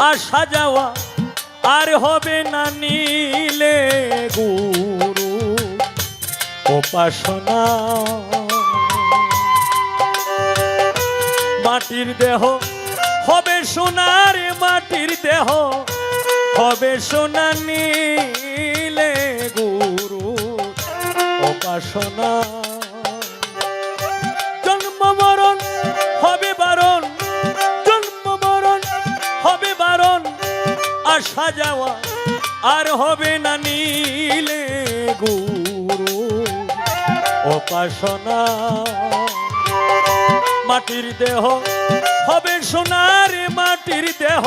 আসা যাওয়া আর হবে না নীলে গুরু। উপাসনা। মাটির দেহ হবে সোনার, মাটির দেহ হবে সোনা নীলে গুরু। উপাসনা। যাওয়া আর হবে না নীলে গুরু। উপাসনা, মাটির দেহ, হবে সোনার মাটির দেহ,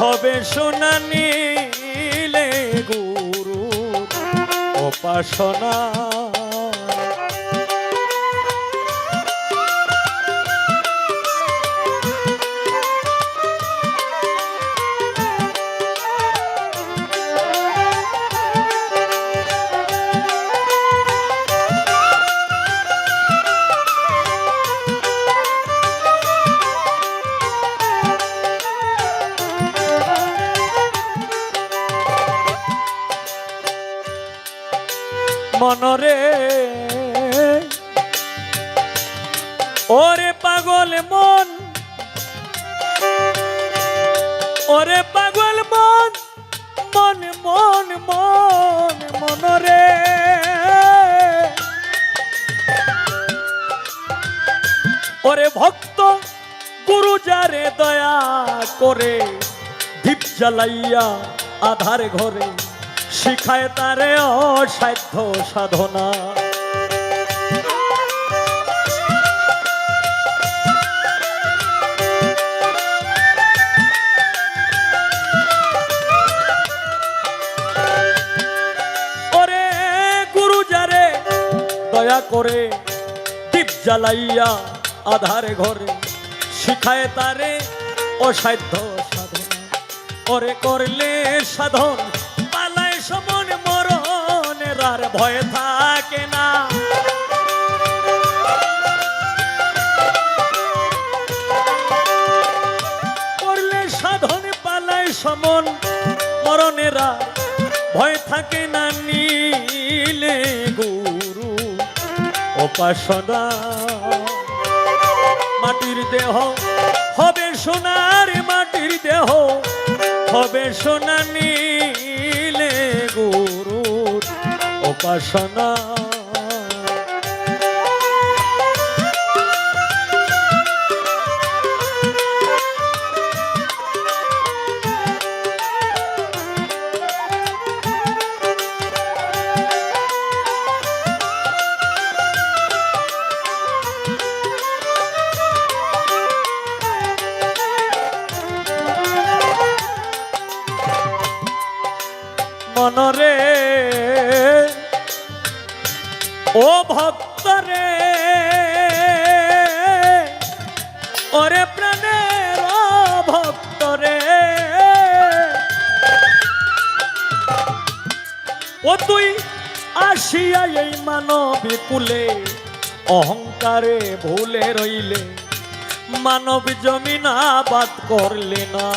হবে সোনা নীলে গুরু। উপাসনা মনরে। ওরে পাগল মন, ওরে পাগল মন মন মন মন, মনরে। ওরে ভক্ত, গুরু যারে দয়া করে, দীপ জ্বালাইয়া আধার ঘরে, শিখায় তারে অসাধ্য সাধনা। ওরে গুরু যারে, দয়া করে দীপ জ্বালাইয়া আধারে ঘরে শিখায় তারে অসাধ্য সাধনা। ওরে করলে সাধন আর ভয় থাকে না। করলে সাধন পালায় সমন, মরণের ভয় থাকে না নীলে গুরু। উপাসনা, মাটির দেহ হবে সোনার, মাটির দেহ হবে সোনা নীলে। উপাসনা ও ভক্তরে, ওরে প্রাণের ভক্তরে। ও তুই আসিয়া এই মানবী কুলে, অহংকারে ভুলে রইলে, মানব জমিন আবাদ করলে না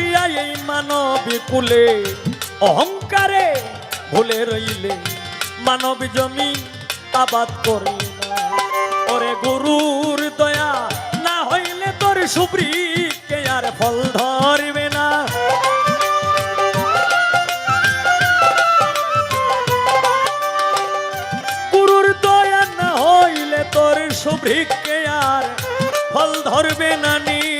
এই মানবী কুলে অহংকারে ভুলে রইলে মানব জমি আবাদ ওরে গুরুর দয়া, না হইলে তোর সুব্রিকে আর ফল ধরবে না। গুরুর দয়া, না বৃক্ষে আর ফল ধরবে না নীলে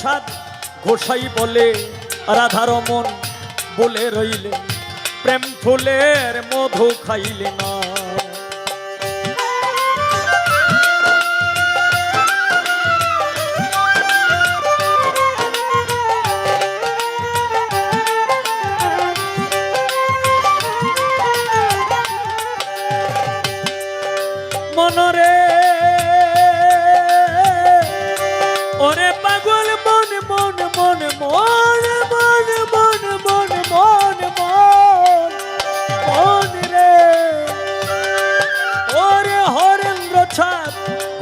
ছাদ গোসাই বলে রাধার মন বলে রইলে, প্রেম ফুলের মধু খাইলে না। মনরে, ওরে পাগল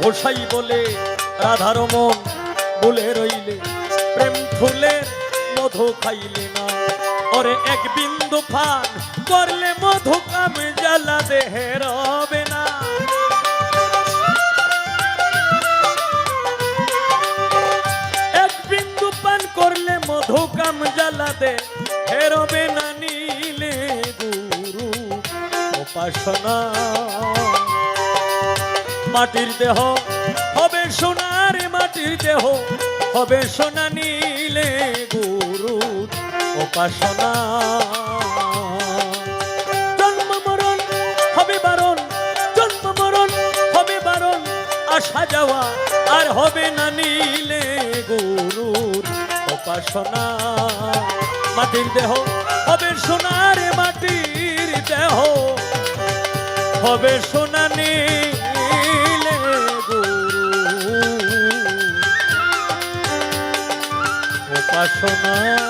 গোসাই বলে, রাধার মন বলে রইলে, প্রেম ফুলের মধু খাইলে না। ওরে এক বিন্দু ফান করলে মধু কাম জ্বালা দেহে রবে না। এক বিন্দু পান করলে মধু কাম জ্বালাতে হেরবে না নীলে গুরু, উপাসনা মাটির দেহ, হবে সোনার মাটির দেহ, হবে সোনা নীলে গুরু উপাসনা। জন্ম, মরণ, হবে বারণ, জন্ম, মরণ, হবে বারণ, আসা, যাওয়া, আর হবে না নীলে গুরুর উপাসনা। মাটির দেহ, হবে সোনার মাটির দেহ, হবে সোনা নীলে বাসনা